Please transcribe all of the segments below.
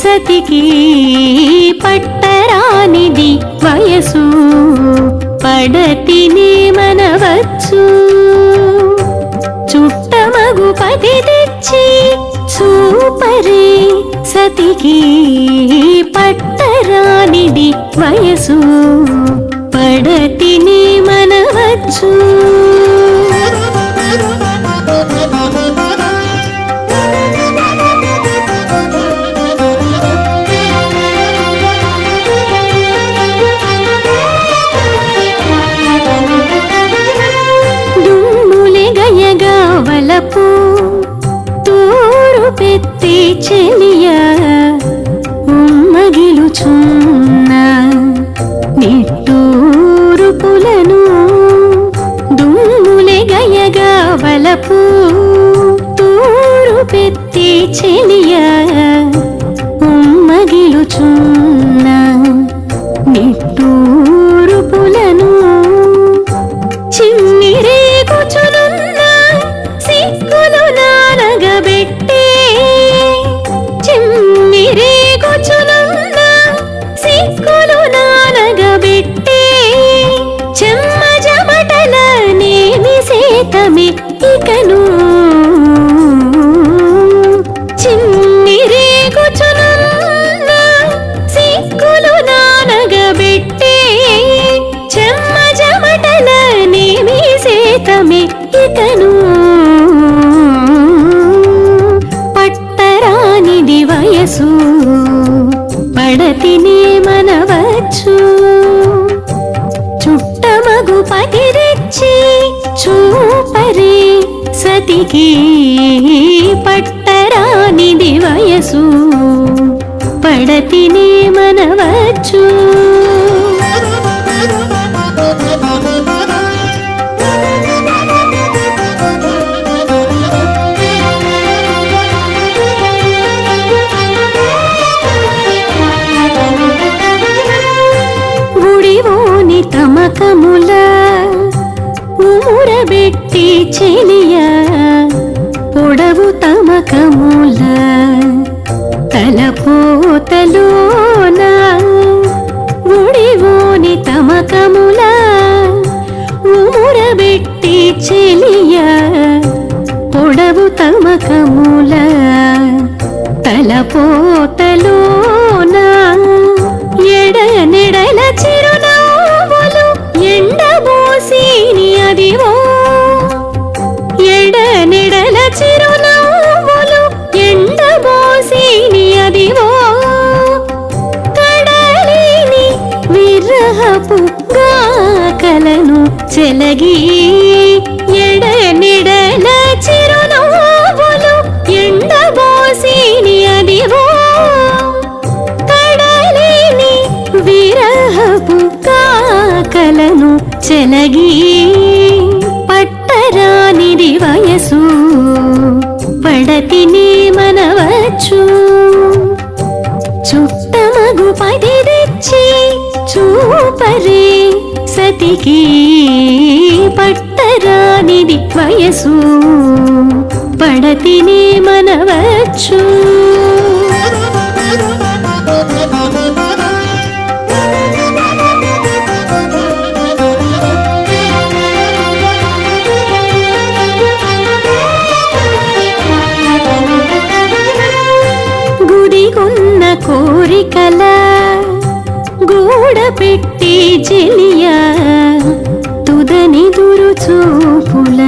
సతికి పట్టరానిది వయసు పడతిని మనవచ్చు. చుట్టమగు పది తెచ్చి చూపరే సతికి పట్టరానిది వయసు పడతిని మనవచ్చు. నిట్టూరుపులను దుమ్ములే గయగా వలపు తూరు పెత్తి చెలియ ఉమ్మగిలుచున్న సేతమే చిన్ని చిమ్మిరేగుచునున్న సిక్కులు నానగబెట్టి చెమ్మ జమటల నేమి సేతమే ఇతను పట్టరానిది వయసు పడతిని మనవచ్చు చుట్టమగు పతిరెచ్చి చూపరి సతికి పట్టరానిది వయసు. పడతిని మనవచ్చు. తమకముల ఉమురబెట్టి చెలియా. పొడవు తమకముల తలపోతలోన ఎడ నెడల చిరునవ్వులు ఎండబోసిని అదివో. ఎడ నెడల చిరునవ్వులు ఎండబోసిని అదివో. కడలిని విరహపు గాకలను చెలగీ కాకలను చెలగి పట్టరానిది వయసు. పడతిని మనవచ్చు. చుట్టమగు పది తెచ్చి చూపరే సతికి. పట్టరానిది వయసు. పడతిని మనవచ్చు. కోరికల గూడ పెట్టి చెలియ తుదని దురు చూపుల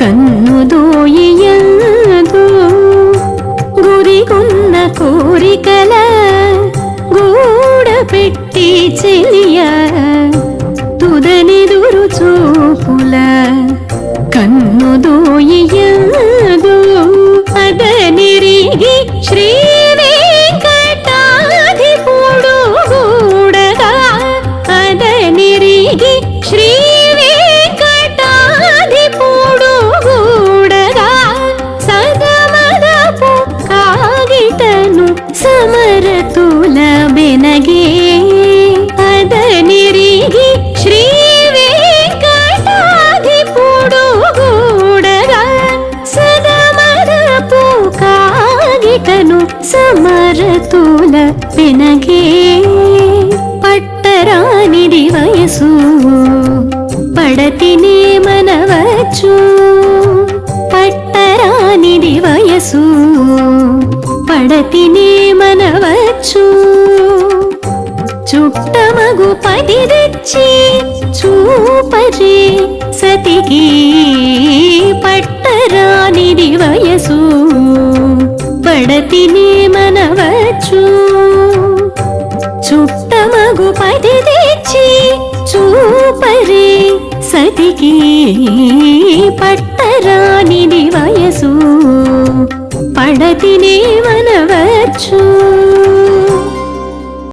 కన్ను దోయదు గురిగున్న కోరికల గూడ పెట్టి చెలియా మరతుల పెనగే పట్టరానిది వయసు పడతినే మనవచ్చు పట్టరానిది వయసు పడతినే మనవచ్చు చుట్టమగు పది తెచ్చి చూపరే సతికి పట్టరానిది వయసు పడతినే మనవచ్చు చుట్టమగు పది తెచ్చి చూపరి సతికి పట్టరానిది వయసు. పడతినే మనవచ్చు